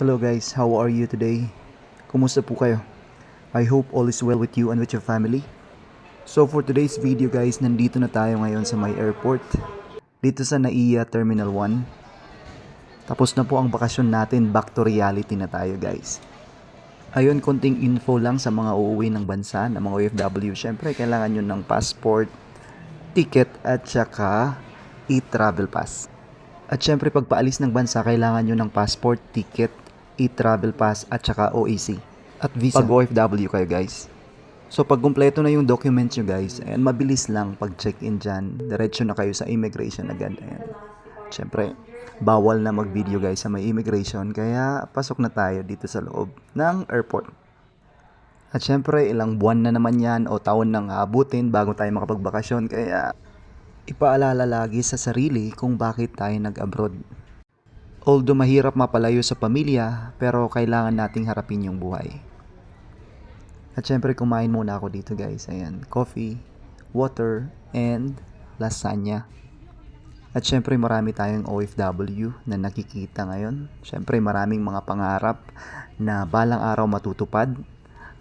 Hello guys, how are you today? Kumusta po kayo? I hope all is well with you and with your family. So for today's video guys, nandito na tayo ngayon sa my airport. Dito sa NAIA Terminal 1. Tapos na po ang bakasyon natin, back to reality na tayo guys. Ayun, konting info lang sa mga uuwi ng bansa, ng mga OFW. Siyempre, kailangan nyo ng passport, ticket, at saka e-travel pass. At syempre pagpaalis ng bansa, kailangan nyo ng passport, ticket, e-travel pass at saka OEC. At visa. Pag OFW kayo guys. So pag kumpleto na yung documents nyo guys, ayan, mabilis lang pag check-in dyan. Diretso na kayo sa immigration agad. Ayan. Syempre, bawal na mag-video guys sa may immigration, kaya pasok na tayo dito sa loob ng airport. At syempre, ilang buwan na naman yan o taon nang abutin bago tayo makapagbakasyon, kaya ipaalala lagi sa sarili kung bakit tayo nag-abroad. Although mahirap mapalayo sa pamilya, pero kailangan nating harapin yung buhay. At syempre kumain muna ako dito guys. Ayan, coffee, water, and lasagna. At syempre marami tayong OFW na nakikita ngayon. Syempre maraming mga pangarap na balang araw matutupad.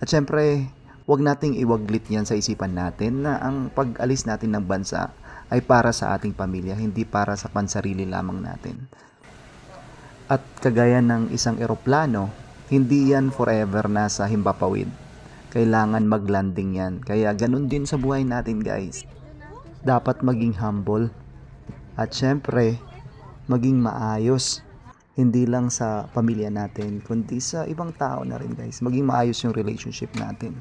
At syempre, wag nating iwaglit yan sa isipan natin na ang pag-alis natin ng bansa ay para sa ating pamilya, hindi para sa pansarili lamang natin. At kagaya ng isang eroplano, hindi yan forever na sa himpapawid. Kailangan maglanding yan. Kaya ganun din sa buhay natin guys. Dapat maging humble. At syempre, maging maayos. Hindi lang sa pamilya natin, kundi sa ibang tao na rin guys. Maging maayos yung relationship natin.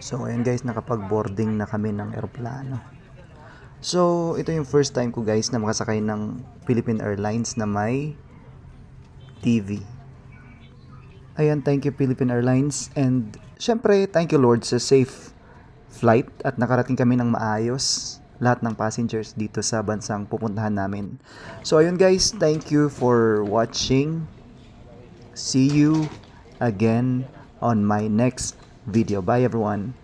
So ayan guys, nakapag-boarding na kami ng eroplano. So, ito yung first time ko guys na makasakay ng Philippine Airlines na may TV. Ayan, thank you Philippine Airlines and syempre thank you Lord sa safe flight at nakarating kami ng maayos lahat ng passengers dito sa bansang pupuntahan namin. So ayun guys, thank you for watching. See you again on my next video. Bye everyone.